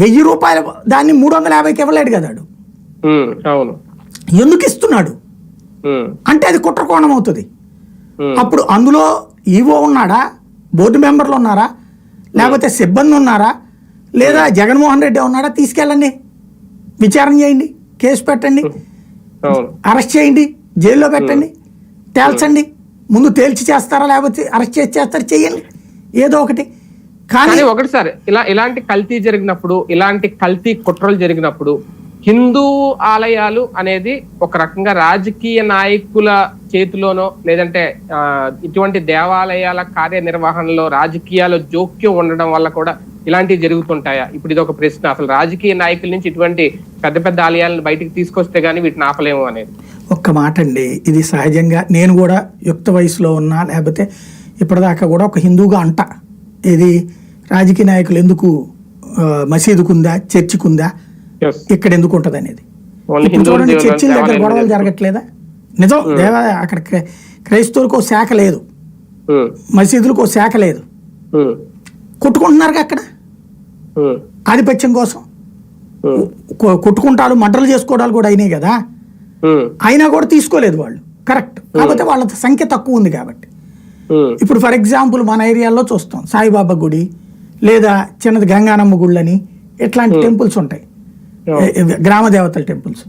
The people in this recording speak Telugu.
వెయ్యి రూపాయల దాన్ని మూడు వందల యాభైకి ఇవ్వలేడు కదా అవును. ఎందుకు ఇస్తున్నాడు? అంటే అది కుట్ర కోణం అవుతుంది అప్పుడు అందులో ఈవో ఉన్నాడా? బోర్డు మెంబర్లు ఉన్నారా? లేకపోతే సిబ్బంది ఉన్నారా? లేదా జగన్మోహన్ రెడ్డి ఉన్నాడా? తీసుకెళ్ళండి. విచారణ చేయండి. కేసు పెట్టండి. అరెస్ట్ చేయండి. జైల్లో పెట్టండి. తేల్చండి. ముందు తేల్చి చేస్తారా? లేకపోతే అరెస్ట్ చేసి చేస్తారా? చేయండి ఏదో ఒకటి. కానీ ఒకటి సార్ ఇలా ఇలాంటి కల్తీ జరిగినప్పుడు ఇలాంటి కల్తీ కుట్రలు జరిగినప్పుడు హిందూ ఆలయాలు అనేది ఒక రకంగా రాజకీయ నాయకుల చేతిలోనో లేదంటే ఇటువంటి దేవాలయాల కార్యనిర్వహణలో రాజకీయాల జోక్యం ఉండడం వల్ల కూడా ఇలాంటివి జరుగుతుంటాయా? ఇప్పుడు ఇది ఒక ప్రశ్న. అసలు రాజకీయ నాయకుల నుంచి ఇటువంటి పెద్ద పెద్ద ఆలయాలను బయటికి తీసుకొస్తే గానీ వీటిని ఆపలేము అనేది. ఒక్క మాట అండి. ఇది సహజంగా నేను కూడా యుక్త వయసులో ఉన్నా లేకపోతే ఇప్పటిదాకా కూడా ఒక హిందూగా అంట. ఇది రాజకీయ నాయకులు ఎందుకు మసీదుకుందా చర్చికుందా. ఇక్కడ ఎందుకు ఉంటుంది అనేది చూడండి చర్చిల దగ్గర గొడవలు జరగట్లేదా? నిజం దేవా అక్కడ క్రై- క్రైస్తవులకు శాఖ లేదు. ఉమ్, మసీదులకు శాఖ లేదు. ఉమ్, కొట్టుకుంటున్నారుగా అక్కడ? ఆధిపత్యం కోసం? ఉమ్, కొ- కొట్టుకుంటాలు మంటలు చేసుకోవడాలు కూడా అయినాయి కదా? అయినా కూడా తీసుకోలేదు వాళ్ళు. కరెక్ట్. కాకపోతే వాళ్ళ సంఖ్య తక్కువ ఉంది కాబట్టి. ఇప్పుడు ఫర్ ఎగ్జాంపుల్ మన ఏరియాలో చూస్తాం సాయిబాబా గుడి లేదా చిన్నది గంగానమ్మ గుళ్ళని ఇట్లాంటి టెంపుల్స్ ఉంటాయి. గ్రామ దేవతల టెంపుల్స్